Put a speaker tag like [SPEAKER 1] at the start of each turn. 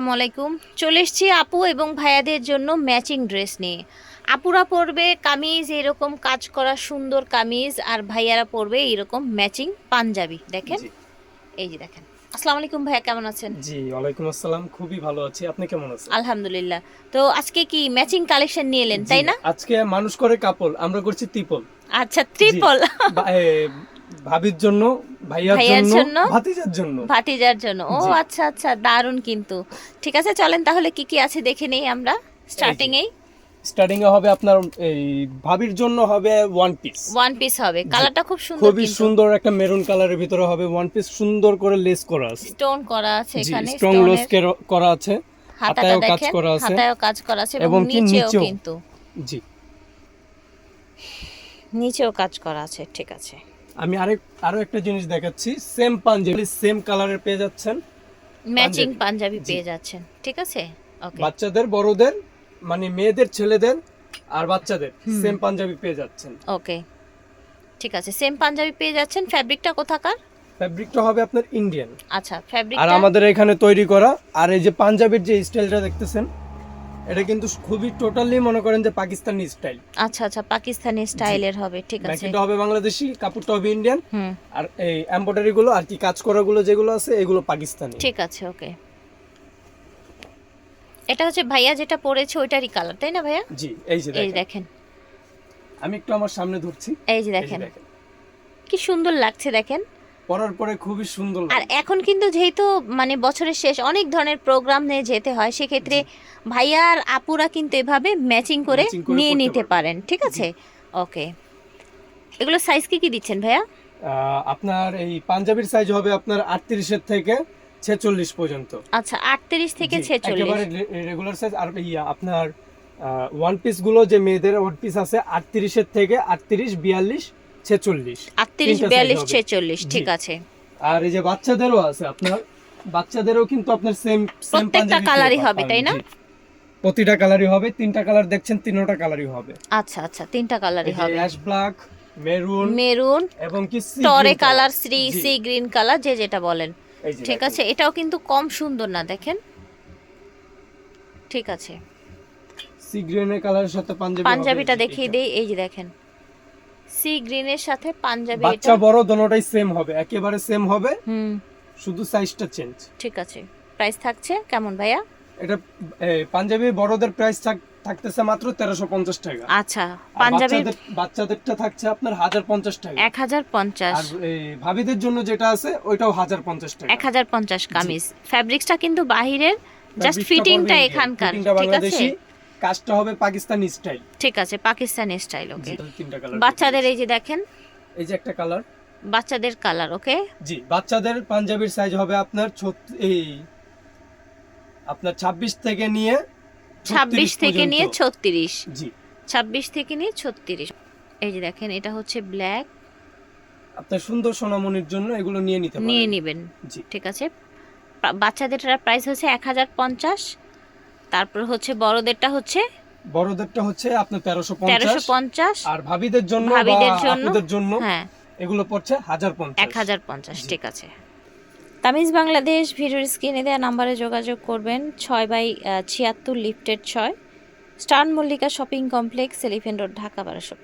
[SPEAKER 1] আসসালামাইকুম চলে এসছি আপু এবং ভাইয়াদের জন্য ম্যাচিং ড্রেস নিয়ে। আপুরা পরবে কামিজ এরকম কাজ করা সুন্দর কামিজ আর ভাইয়ারা পরবে এরকম ম্যাচিং পাঞ্জাবি। দেখেন? এই যে দেখেন। আসসালামু আলাইকুম ভাইয়া কেমন আছেন?
[SPEAKER 2] জি ওয়ালাইকুম আসসালাম। খুবই ভালো আছি। আপনি কেমন আছেন?
[SPEAKER 1] আলহামদুলিল্লাহ। তো আজকে কি ম্যাচিং কালেকশন নিয়ে এলেন তাই না?
[SPEAKER 2] আজকে মানুষ করে কাপল আমরা করছি ত্রিপল।
[SPEAKER 1] আচ্ছা
[SPEAKER 2] এ, ভাবির জন্য ভাইয়ার জন্য ভাতিজার জন্য।
[SPEAKER 1] ভাতিজার জন্য। ও আচ্ছা আচ্ছা দারুণ কিন্তু। ঠিক আছে চলেন তাহলে কি কি আছে দেখে নেই আমরা? স্টার্টিং এই
[SPEAKER 2] স্টার্টিং এ হবে আপনার এই ভাবির জন্য হবে ওয়ান পিস
[SPEAKER 1] ওয়ান পিস হবে। কালারটা খুব সুন্দর
[SPEAKER 2] খুবই সুন্দর একটা মেরুন কালারের ভিতরে হবে ওয়ান পিস সুন্দর করে লেস করা আছে।
[SPEAKER 1] স্টোন করা আছে এখানে স্টোনের
[SPEAKER 2] লোস করা আছে।
[SPEAKER 1] হাতাটা
[SPEAKER 2] হাতায়ও কাজ করা আছে।
[SPEAKER 1] হাতায়ও কাজ করা আছে এবং নিচেও। কিন্তু।
[SPEAKER 2] জি।
[SPEAKER 1] নিচেও কাজ করা আছে ঠিক আছে।
[SPEAKER 2] আমি আরেক আরও একটা জিনিস দেখাচ্ছি। সেম পাঞ্জাবি সেম কালারের পেয়ে যাচ্ছেন।
[SPEAKER 1] ম্যাচিং
[SPEAKER 2] পাঞ্জাবি।
[SPEAKER 1] পেয়ে যাচ্ছেন। ঠিক আছে? ওকে
[SPEAKER 2] বাচ্চাদের বড়দের মানে মেয়েদের ছেলেদের আর বাচ্চাদের। সেম পাঞ্জাবি পেয়ে যাচ্ছেন।
[SPEAKER 1] ওকে ঠিক আছে সেম পাঞ্জাবি পেয়ে যাচ্ছেন। ফ্যাব্রিকটা কোথাকার?
[SPEAKER 2] ফ্যাব্রিকটা হবে আপনার ইন্ডিয়ান
[SPEAKER 1] আচ্ছা
[SPEAKER 2] আর আমাদের এখানে তৈরি করা আর এই যে পাঞ্জাবির যে স্টাইলটা দেখতেছেন এটা কিন্তু খুবই টোটালি মনে করেন যে পাকিস্তানি স্টাইল
[SPEAKER 1] আচ্ছা আচ্ছা পাকিস্তানি স্টাইলের হবে ঠিক আছে।
[SPEAKER 2] ব্যাকিটা হবে বাংলাদেশি কাপড়টা হবে ইন্ডিয়ান আর এই এমব্রয়ডারি গুলো আর কি কাজ করা গুলো যেগুলো আছে এগুলো পাকিস্তানি।
[SPEAKER 1] ঠিক আছে ওকে। এটা হচ্ছে ভাইয়া যেটা পরেছে ওইটারই কালার তাই না ভাইয়া?
[SPEAKER 2] জি এই যে
[SPEAKER 1] এই
[SPEAKER 2] দেখেন। আমি একটু আমার সামনে ধরছি।
[SPEAKER 1] এই যে দেখেন। কি সুন্দর লাগছে দেখেন।
[SPEAKER 2] পরার পরে খুবই সুন্দর
[SPEAKER 1] আর এখন কিন্তু যেহেতু মানে বছরের শেষ অনেক ধরনের প্রোগ্রাম নিয়ে যেতে হয় সেক্ষেত্রে ভাইয়া আর আপুরা কিন্তু এভাবে ম্যাচিং করে নিয়ে নিতে পারেন ঠিক আছে? ওকে এগুলো সাইজ কি কি দিচ্ছেন ভাইয়া?
[SPEAKER 2] আপনার এই পাঞ্জাবির সাইজ হবে আপনার আটত্রিশের থেকে ছেচল্লিশ পর্যন্ত।
[SPEAKER 1] আচ্ছা আটত্রিশ থেকে ছেচল্লিশ।
[SPEAKER 2] একেবারে রেগুলার সাইজ আর ইয়া আপনার ওয়ান পিসগুলো যে মেয়েদের ওয়ান পিস আছে আটত্রিশের থেকে আটত্রিশ বিয়াল্লিশ ছেচল্লিশ।
[SPEAKER 1] আটত্রিশ বিয়াল্লিশ ছেচল্লিশ ঠিক আছে।
[SPEAKER 2] আর এই যে বাচ্চাদেরও আছে আপনার বাচ্চাদেরও কিন্তু আপনার সেম
[SPEAKER 1] প্রত্যেকটা colour-ই হবে, তাই না?
[SPEAKER 2] প্রতিটা কালারই হবে তিনটা কালার দেখছেন তিনটা কালারই হবে।
[SPEAKER 1] আচ্ছা আচ্ছা তিনটা কালারই হবে।
[SPEAKER 2] অ্যাশ ব্ল্যাক মেরুন
[SPEAKER 1] মেরুন
[SPEAKER 2] এবং কি
[SPEAKER 1] টরে কালার শ্রী সি গ্রিন কালার যে যেটা বলেন। ঠিক আছে এটাও কিন্তু কম সুন্দর না দেখেন। ঠিক আছে।
[SPEAKER 2] সি গ্রিনের কালারের সাথে পাঞ্জাবি
[SPEAKER 1] পাঞ্জাবিটা দেখিয়ে। দেই এই যে দেখেন। সি গ্রিনের সাথে পাঞ্জাবি
[SPEAKER 2] বাচ্চা বড় দোনোটাই সেম হবে। একেবারে সেম হবে।
[SPEAKER 1] হুম।
[SPEAKER 2] শুধু সাইজটা চেঞ্জ
[SPEAKER 1] ঠিক আছে। প্রাইস থাকছে কেমন ভাইয়া?
[SPEAKER 2] এটা পাঞ্জাবি বড়দের প্রাইস থাকতেছে মাত্র তেরোশো পঞ্চাশ টাকা।
[SPEAKER 1] আচ্ছা পাঞ্জাবি
[SPEAKER 2] বাচ্চাদেরটা থাকছে আপনার হাজার পঞ্চাশ টাকা।
[SPEAKER 1] এক হাজার পঞ্চাশ।
[SPEAKER 2] আর এ, ভাবিদের জন্য যেটা আছে ওইটাও হাজার পঞ্চাশ টাকা।
[SPEAKER 1] এক হাজার পঞ্চাশ কামিজ। ফ্যাব্রিক্সটা কিন্তু বাহিরের জাস্ট ফিটিংটা এখানকার ঠিক আছে?
[SPEAKER 2] কাজটা হবে পাকিস্তানি স্টাইল।
[SPEAKER 1] ঠিক আছে পাকিস্তানি স্টাইল ওকে
[SPEAKER 2] তিনটা কালার
[SPEAKER 1] বাচ্চাদের এই যে দেখেন।
[SPEAKER 2] এই যে একটা কালার
[SPEAKER 1] বাচ্চাদের কালার ওকে
[SPEAKER 2] জি বাচ্চাদের পাঞ্জাবির সাইজ হবে আপনার এই আপনার ছাব্বিশ থেকে নিয়ে
[SPEAKER 1] ২৬ থেকে নিয়ে
[SPEAKER 2] পর্যন্ত।
[SPEAKER 1] ছত্রিশ।
[SPEAKER 2] জি।
[SPEAKER 1] ছাব্বিশ থেকে নিয়ে ছত্রিশ। এই যে দেখেন এটা হচ্ছে ব্ল্যাক
[SPEAKER 2] আপনার সুন্দর সোনামণির জন্য এগুলো নিয়ে নিতে পারেন।
[SPEAKER 1] নিয়ে নেবেন।
[SPEAKER 2] জি।
[SPEAKER 1] ঠিক আছে। বাচ্চাদের প্রাইস হচ্ছে এক হাজার পঞ্চাশ। তারপর হচ্ছে বড়দেরটা হচ্ছে
[SPEAKER 2] বড়দেরটা হচ্ছে আপনার তেরোশো
[SPEAKER 1] তেরোশো
[SPEAKER 2] পঞ্চাশ। আর ভাবিদের জন্য
[SPEAKER 1] ভাবিদের জন্য, হ্যাঁ।
[SPEAKER 2] এগুলো পড়ছে হাজার পঞ্চাশ।
[SPEAKER 1] এক হাজার পঞ্চাশ ঠিক আছে। তামিজ বাংলাদেশ ভিডিওর স্ক্রিনে দেওয়া নাম্বারে যোগাযোগ করবেন ছয় বাই ছিয়াত্তর লিফটেড ছয় star Mallika shopping complex elephant road Dhaka বারোশো